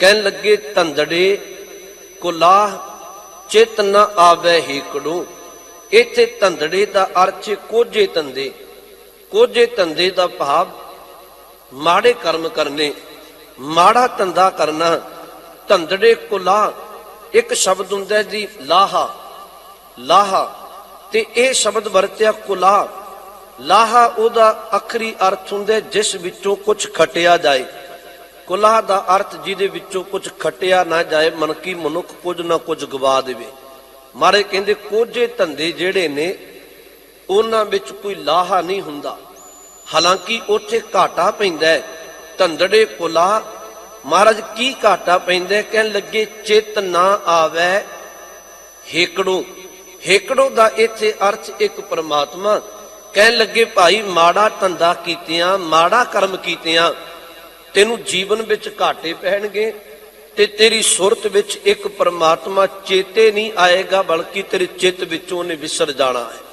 ਕਹਿਣ ਲੱਗੇ, ਧੰਦੜੇ, ਕੁਲਾਹ, ਚਿਤ ਨ ਆਵੇ ਹੀਕੜੂ ਇੱਥੇ ਧੰਦੜੇ ਦਾ ਅਰਥ ਕੋਝੇ ਧੰਦੇ। ਕੋਝੇ ਧੰਦੇ ਦਾ ਭਾਵ, ਮਾੜੇ ਕਰਮ ਕਰਨੇ, ਮਾੜਾ ਧੰਦਾ ਕਰਨਾ। ਧੰਦੜੇ, ਕੁਲਾਹ, ਇੱਕ ਸ਼ਬਦ ਹੁੰਦਾ ਜੀ, ਲਾਹਾ। ਲਾਹਾ, ਤੇ ਇਹ ਸ਼ਬਦ ਵਰਤਿਆ ਕੁਲਾਹ। ਲਾਹਾ ਉਹਦਾ ਅਖਰੀ ਅਰਥ ਹੁੰਦਾ ਜਿਸ ਵਿੱਚੋਂ ਕੁਝ ਖਟਿਆ ਜਾਏ। ਕੁਲਾਹ ਦਾ ਅਰਥ ਜਿਹਦੇ ਵਿੱਚੋਂ ਕੁਝ ਖਟਿਆ ਨਾ ਜਾਏ ਮਨਕੀ ਮਨੁੱਖ ਕੁਝ ਨਾ ਕੁਝ ਗਵਾ ਦੇਵੇ। ਮਾਰੇ ਕਹਿੰਦੇ, ਕੋਝੇ ਧੰਦੇ ਜਿਹੜੇ ਨੇ, ਉਹਨਾਂ ਵਿੱਚ ਕੋਈ ਲਾਹਾ ਨਹੀਂ ਹੁੰਦਾ। ਹਾਲਾਂਕਿ ਉੱਥੇ ਘਾਟਾ ਪੈਂਦਾ ਹੈ। ਧੰਦੜੇ ਕੁਲਾ ਮਹਾਰਾਜ ਕੀ ਘਾਟਾ ਪੈਂਦਾ ਕਹਿਣ ਲੱਗੇ, ਚਿਤ ਨਾ ਆਵੇ, ਹੇਕੜੋ। ਹੇਕੜੋ ਦਾ ਇੱਥੇ ਅਰਥ ਇੱਕ ਪਰਮਾਤਮਾ। ਕਹਿਣ ਲੱਗੇ, ਭਾਈ, ਮਾੜਾ ਧੰਦਾ ਕੀਤਿਆਂ, ਮਾੜਾ ਕਰਮ ਕੀਤਿਆਂ ਤੈਨੂੰ ਜੀਵਨ ਵਿੱਚ ਘਾਟੇ ਪੈਣਗੇ ਤੇ ਤੇਰੀ ਸੁਰਤ ਵਿੱਚ ਇੱਕ ਪਰਮਾਤਮਾ ਚੇਤੇ ਨਹੀਂ ਆਏਗਾ, ਬਲਕਿ ਤੇਰੇ ਚਿੱਤ ਵਿੱਚੋਂ ਉਹਨੇ ਵਿਸਰ ਜਾਣਾ ਹੈ।